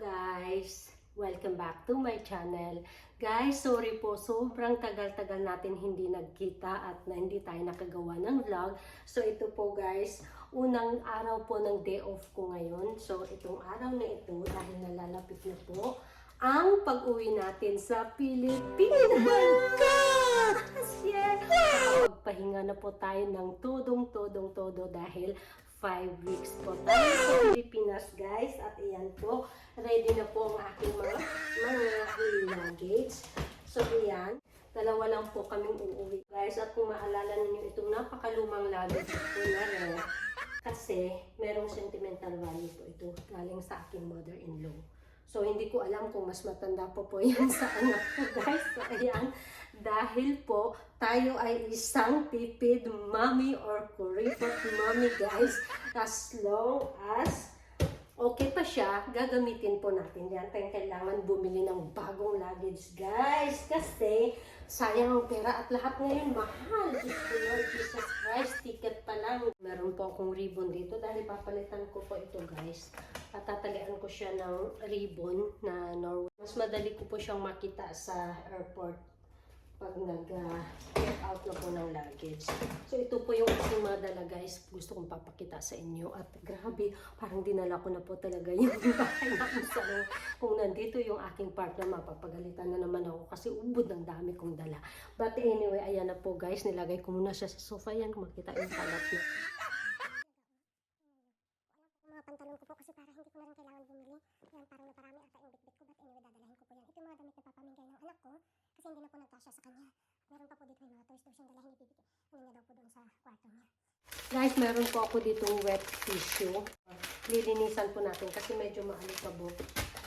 guys! Welcome back to my channel. Guys, sorry po, sobrang tagal-tagal natin hindi nagkita at na hindi tayo nakagawa ng vlog. So ito po guys, unang araw po ng day off ko ngayon. So itong araw na ito, dahil nalalapit na po, ang pag-uwi natin sa Pilipinas! Yes! Pagpahinga na po tayo ng tudong-tudong-todo dahil 5 weeks po tayo sa Pilipinas guys. At ayan po, ready na po ang aking mga, mga luggage. So ayan, dalawa lang po kaming uuwi guys. At kung maalala ninyo itong napakalumang luggage ko na rin, kasi merong sentimental value po ito galing sa aking mother-in-law. So, hindi ko alam kung mas matanda po po yan sa anak ko, guys. So, ayan. Dahil po, tayo ay isang tipid mommy or kuripot mommy, guys. As long as okay pa siya, gagamitin po natin yan. Kaya kailangan bumili ng bagong luggage, guys. Kasi, sayang ang pera at lahat ngayon mahal. Lord, Jesus Christ, ticket pa lang. Meron po akong ribbon dito dahil papalitan ko po ito, guys. At tatalian ko siya ng ribbon na Norway. Mas madali ko po siyang makita sa airport pag nag-check out na po ng luggage. So ito po yung aking mga dala guys. Gusto kong papakita sa inyo. At grabe, parang dinala ko na po talaga yung bahay loob. Kung nandito yung aking partner, mapapagalitan na naman ako kasi ubod ng dami kong dala. But anyway, ayan na po guys. Nilagay ko muna siya sa sofa. Yan, kung makita yung kalat na. Pantalon ko po kasi para hindi ko na rin kailangan bumili. Yan, parang naparami ata yung bitbit ko. But anyway, dadalhin ko po yan. Ito mga damit na papamigay ng anak ko kasi hindi na po nagkasya sa kanya. Meron pa po dito yung mga toys toys yung dalahin ibibigay. Kunin niya daw po doon sa kwarto niya. Guys, meron po ako ditong wet tissue. Lilinisan po natin kasi medyo maalikabok.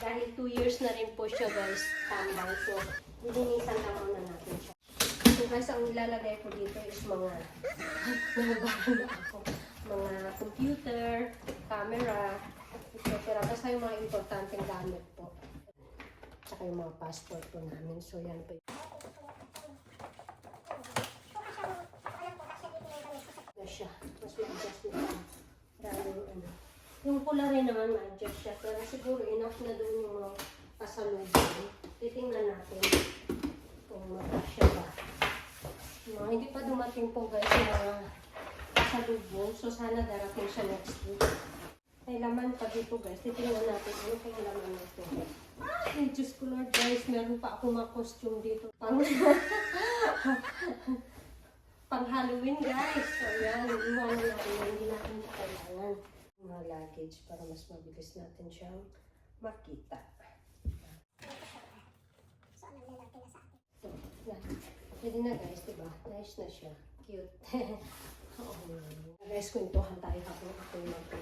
Dahil 2 years na rin po siya guys, tambang. So, lilinisan lang muna natin siya. So guys, ang ilalagay ko dito is mga, nababahan na ako. Mga computer, camera, etc. Basta yung mga importanteng gamit po. Tsaka yung mga passport po namin. So yan po. na siya. Mas ma-adjust nito. Dahil yung ano. Yung pula rin naman ma-adjust siya. Pero siguro enough na doon yung mga pasalubong. Titingnan natin kung magkasya ba. No, hindi pa dumating po guys yung mga pasalubong. So sana darating siya next week. May laman pa dito guys. Titingnan natin ano kung laman nito. Ay, Diyos ko Lord guys. Meron pa ako mga costume dito. Pang pang Halloween guys. So yan, iwanan natin yan. Hindi natin kailangan. Mga luggage para mas mabilis natin siyang makita. Na na. So, yan. Pwede na guys, diba? Nice na siya. Cute. Oo. Guys, kwentuhan tayo habang ako yung dito.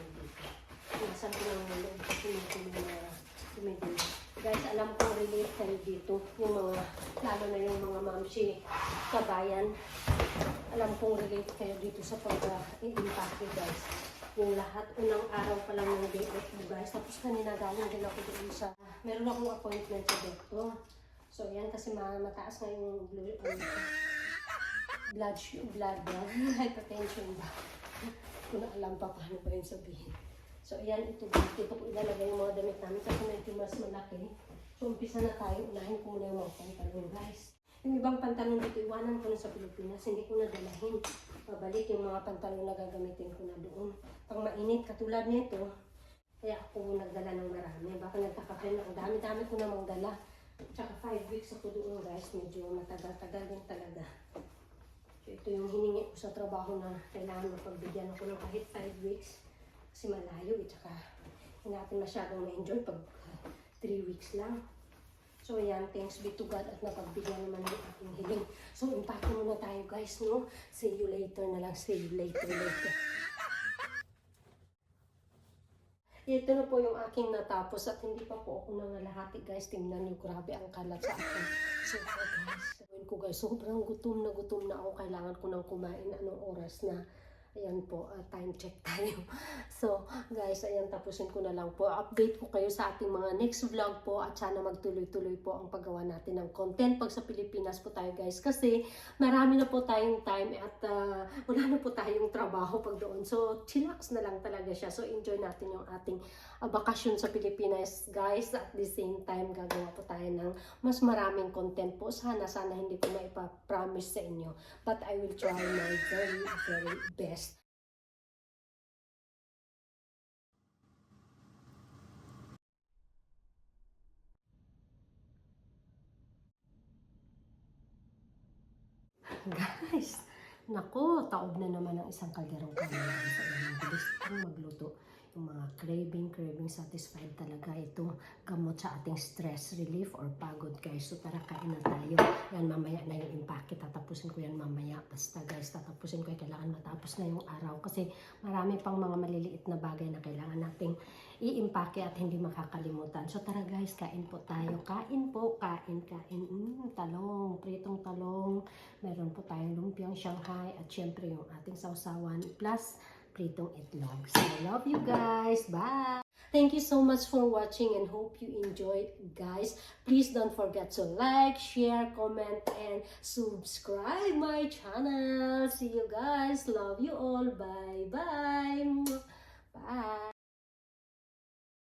Nasaan ko ng loob may mga tumigil. Guys, alam ko relate kayo dito. Yung mga, lalo na yung mga mamsi kabayan. Alam kong relate kayo dito sa pag-impake guys. Yung lahat, unang araw pa lang ng day off mo guys. Tapos kanina galing din ako doon sa, meron akong appointment sa doktor. So yan kasi ma mataas na yung blue, um, blood, su- blood, blood, hypertension ba? Kung na alam pa paano ba yun sabihin. So ayan, ito, dito ko ilalagay yung mga damit namin kasi medyo mas malaki. So umpisa na tayo, unahin ko muna yung mga pantalon guys. Yung ibang pantalon dito, iwanan ko na sa Pilipinas, hindi ko na dalahin. Pabalik yung mga pantalon na gagamitin ko na doon. Pang mainit, katulad nito, kaya ako nagdala ng marami. Baka nagtaka-friend ako, dami-dami ko namang dala. Tsaka 5 weeks ako doon guys, medyo matagal-tagal din talaga. So ito yung hiningi ko sa trabaho na kailangan mapagbigyan ako ng kahit 5 weeks. Kasi malayo eh, tsaka hindi natin masyadong ma-enjoy pag 3 weeks lang. So ayan, thanks be to God at napagbigyan naman ng aking hiling. So impake muna tayo guys, no? See you later na lang, see you later, later. Ito na po yung aking natapos at hindi pa po ako nangalahati guys. Tingnan niyo, grabe ang kalat sa akin. So guys, gawin ko guys, sobrang gutom na gutom na ako. Kailangan ko nang kumain anong oras na. Ayan po, ah, time check tayo. So, guys, ayan, tapusin ko na lang po. Update ko kayo sa ating mga next vlog po at sana magtuloy-tuloy po ang paggawa natin ng content pag sa Pilipinas po tayo, guys. Kasi marami na po tayong time at ah, wala na po tayong trabaho pag doon. So, chillax na lang talaga siya. So, enjoy natin yung ating ah, bakasyon sa Pilipinas, guys. At the same time, gagawa po tayo ng mas maraming content po. Sana, sana hindi ko maipa-promise sa inyo. But I will try my very, very best. Guys, nako, taob na naman ang isang kalderong kanin sa inyong bilis magluto. Yung mga craving, craving satisfied talaga ito gamot sa ating stress relief or pagod guys. So tara kain na tayo. Yan mamaya na yung impake. Tatapusin ko yan mamaya. Basta guys, tatapusin ko. Kailangan matapos na yung araw. Kasi marami pang mga maliliit na bagay na kailangan nating i-impake at hindi makakalimutan. So tara guys, kain po tayo. Kain po, kain, kain. Mm, talong, pritong talong. Meron po tayong lumpiang Shanghai at syempre yung ating sausawan plus pritong itlog. So, I love you guys. Bye! Thank you so much for watching and hope you enjoyed, guys. Please don't forget to like, share, comment, and subscribe my channel. See you guys. Love you all. Bye-bye. Bye. -bye. Bye.